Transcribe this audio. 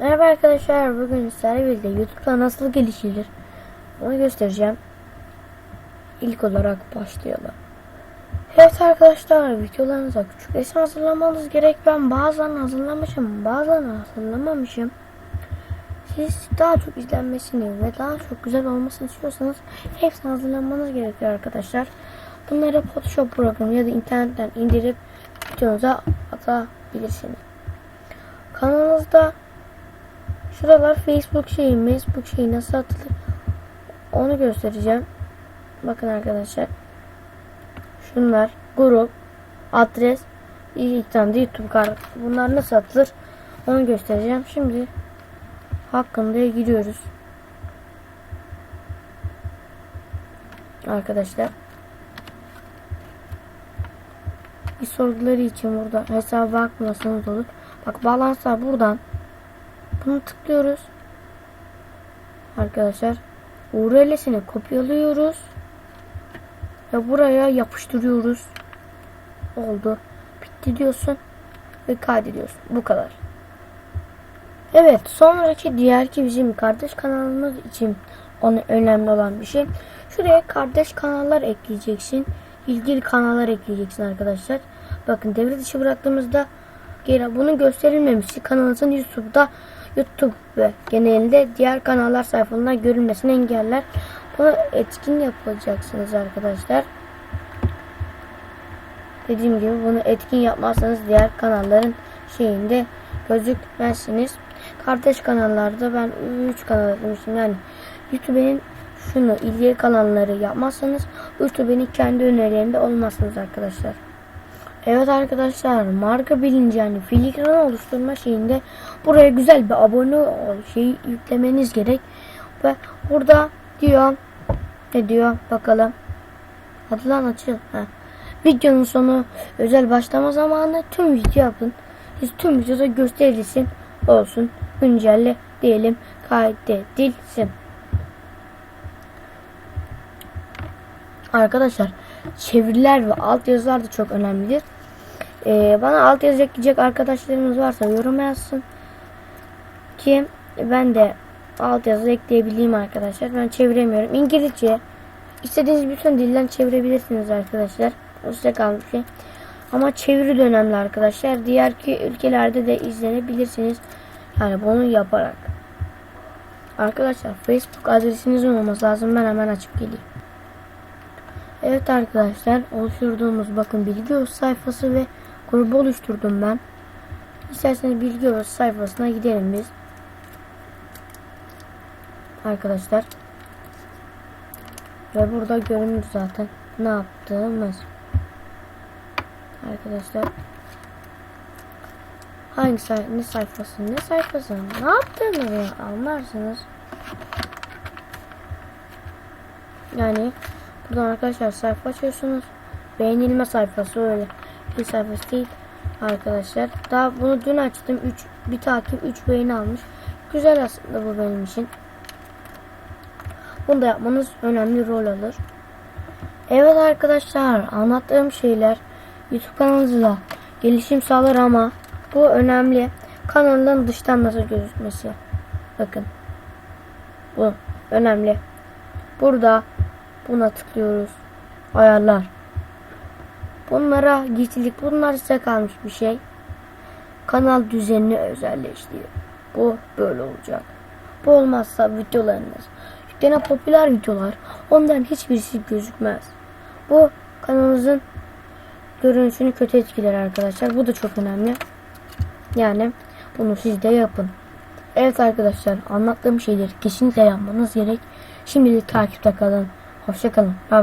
Merhaba arkadaşlar. Bugün sizlerle birlikte YouTube'da nasıl gelişilir onu göstereceğim. İlk olarak başlayalım. Evet arkadaşlar videolarınıza küçük resim hazırlamanız gerek. Ben bazen hazırlamışım bazen hazırlamamışım. Siz daha çok izlenmesini ve daha çok güzel olmasını istiyorsanız hepsini hazırlamanız gerekiyor arkadaşlar. Bunları Photoshop programı ya da internetten indirip videonuza atabilirsiniz. Kanalınızda Şuralar Facebook şeyi, Facebook şeyi nasıl atılır onu göstereceğim. Bakın arkadaşlar. Şunlar grup, adres, iki tane de YouTube kanalı. Bunlar nasıl atılır onu göstereceğim. Şimdi hakkında giriyoruz. Arkadaşlar. Bir sorguları için burada hesaba bakmasanız olur. Bak bağlantılar buradan bunu tıklıyoruz. Arkadaşlar URL'sini kopyalıyoruz. Ve buraya yapıştırıyoruz. Oldu. Bitti diyorsun. Ve kaydediyorsun. Bu kadar. Evet. Sonraki diğer ki bizim kardeş kanalımız için ona önemli olan bir şey. Şuraya kardeş kanallar ekleyeceksin. İlgili kanallar ekleyeceksin arkadaşlar. Bakın devre dışı bıraktığımızda geri bunun gösterilmemişi kanalınızın YouTube'da YouTube ve genelinde diğer kanallar sayfalarından görülmesini engeller. Bunu etkin yapacaksınız arkadaşlar. Dediğim gibi bunu etkin yapmazsanız diğer kanalların şeyinde gözükmezsiniz. Kardeş kanallarda ben 3 kanal eklemiştim. Yani YouTube'nin şunu ilgili kanalları yapmazsanız YouTube'nin kendi önerilerinde olmazsınız arkadaşlar. Evet arkadaşlar marka bilinci yani filigran oluşturma şeyinde buraya güzel bir abone ol şeyi yüklemeniz gerek. Ve burada diyor ne diyor bakalım. Hadi açıl. Videonun sonu özel başlama zamanı tüm video yapın. Siz tüm videoda gösterilsin olsun. Güncelle diyelim kaydedilsin. Arkadaşlar çeviriler ve altyazılar da çok önemlidir. Ee, bana altyazı ekleyecek arkadaşlarımız varsa yorum yazsın. Ki ben de altyazı ekleyebileyim arkadaşlar. Ben çeviremiyorum. İngilizce istediğiniz bütün dilden çevirebilirsiniz arkadaşlar. O size kalmış şey. Ama çeviri de önemli arkadaşlar. Diğer ki ülkelerde de izlenebilirsiniz. Yani bunu yaparak. Arkadaşlar Facebook adresinizin olması lazım. Ben hemen açıp geleyim. Evet arkadaşlar oluşturduğumuz bakın bilgi öz sayfası ve grubu oluşturdum ben. İsterseniz bilgi öz sayfasına gidelim biz. Arkadaşlar. Ve burada görünür zaten ne yaptığımız. Arkadaşlar. Hangi say ne sayfası ne sayfası ne yaptığını anlarsınız. Yani Buradan arkadaşlar sayfa açıyorsunuz. Beğenilme sayfası öyle. Bir sayfası değil arkadaşlar. Daha bunu dün açtım. 3 bir takip 3 beğeni almış. Güzel aslında bu benim için. Bunu da yapmanız önemli rol alır. Evet arkadaşlar anlattığım şeyler YouTube kanalınızda gelişim sağlar ama bu önemli. Kanalın dıştan nasıl gözükmesi. Bakın. Bu önemli. Burada Buna tıklıyoruz. Ayarlar. Bunlara gizlilik. Bunlar size kalmış bir şey. Kanal düzenini özelleştiriyor. Bu böyle olacak. Bu olmazsa videolarınız. Yüklenen popüler videolar. Onların hiçbirisi gözükmez. Bu kanalınızın görünüşünü kötü etkiler arkadaşlar. Bu da çok önemli. Yani bunu siz de yapın. Evet arkadaşlar anlattığım şeyleri kesinlikle yapmanız gerek. Şimdilik takipte kalın. Hoşçakalın.